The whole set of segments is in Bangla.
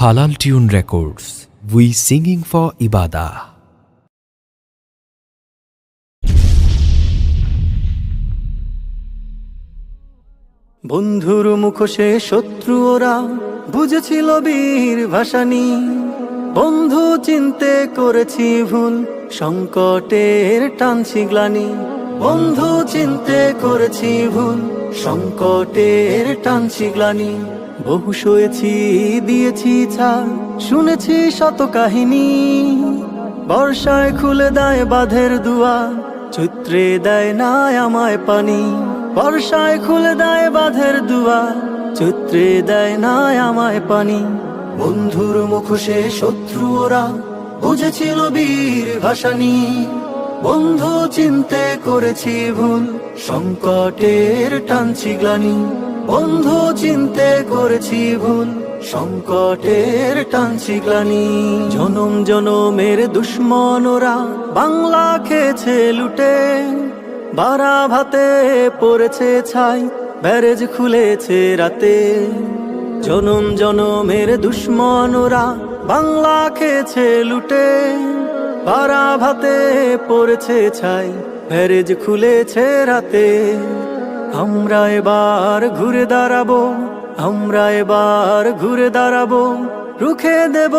Halal tune records, we singing for ইবাদা। বন্ধুর মুখোশে শত্রু ওরা বুঝেছিল বীর ভাসানি। বন্ধু চিনতে করেছি ভুল, সংকটের টানছি গ্লানি বন্ধু চিনতে করেছি ভুল সংকটের টানছি গ্লানি বহু শোয়েছি দিয়েছি ছাড়, শুনেছি শত কাহিনী। বর্ষায় খুলে দেয় বাঁধের দুয়া চৈত্রে দেয় না আমায় পানি। বর্ষায় খুলে দেয় বাঁধের দুয়া চৈত্রে দেয় না আমায় পানি। বন্ধুর মুখোশে শত্রু ওরা বুঝেছিল বীর ভাসানি। বন্ধু চিনতে করেছি ভুল, সংকটের টানছি গ্লানি। বন্ধু চিনতে করেছি ভুল, সংকটের টানছি গ্লানি। জনম জনমের দুশ্মনরা বাংলা খেয়েছে লুটে। বারা ভাতে পড়েছে ছাই, ব্যারেজ খুলেছে রাতে। জনম জনমের দুশ্মনরা বাংলা খেয়েছে লুটে। বারা ভাতে পড়েছে ছাই ব্যারেজ খুলেছে রাতে। আমরা এবার ঘুরে দাঁড়াবো, আমরা এবার ঘুরে দাঁড়াবো, রুখে দেব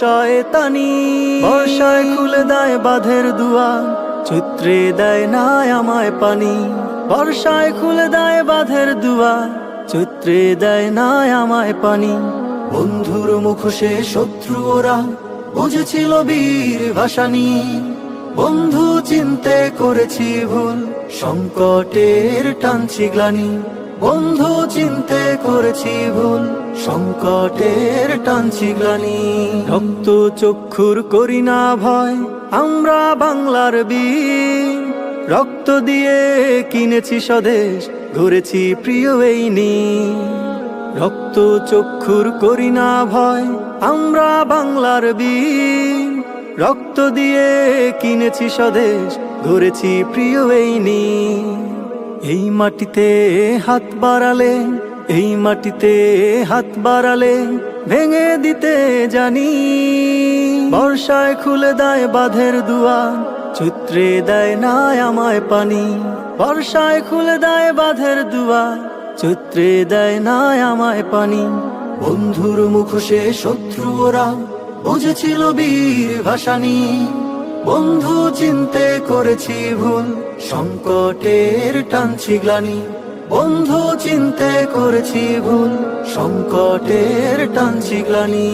শয়তানি। বর্ষায় খুলে দেয় বাঁধের দুয়ার চৈত্রে দেয় না আমায় পানি। বর্ষায় খুলে দেয় বাঁধের দুয়ার চৈত্রে দেয় না আমায় পানি। বন্ধুর মুখোশে শত্রু ওরা বুঝেছিল বীর ভাসানি বন্ধু চিনতে করেছি ভুল, সংকটের টানছি গ্লানি বন্ধু চিনতে করেছি ভুল, সংকটের টানছি গ্লানি রক্ত চক্ষুর করি না ভয়, আমরা বাংলার বীর। রক্ত দিয়ে কিনেছি স্বদেশ, ঘুরেছি প্রিয় এই নীর। রক্ত চক্ষুর করি না ভয় আমরা বাংলার বীর। রক্ত দিয়ে কিনেছি স্বদেশ ঘুরেছি প্রিয় এই নীর। এই মাটিতে হাত বাড়ালে, এই মাটিতে হাত বাড়ালে, ভেঙে দিতে জানি। বর্ষায় খুলে দেয় বাঁধের দুয়ার চৈত্রে দেয় না আমায় পানি। বর্ষায় খুলে দেয় বাঁধের দুয়ার চৈত্রে দেয় না আমায় পানি। বন্ধুর মুখোশে শত্রু ওরা বুঝেছিল বীর ভাসানি। বন্ধু চিনতে করেছি ভুল, সংকটের টানছি গ্লানি বন্ধু চিনতে করেছি ভুল, সংকটের টানছি গ্লানি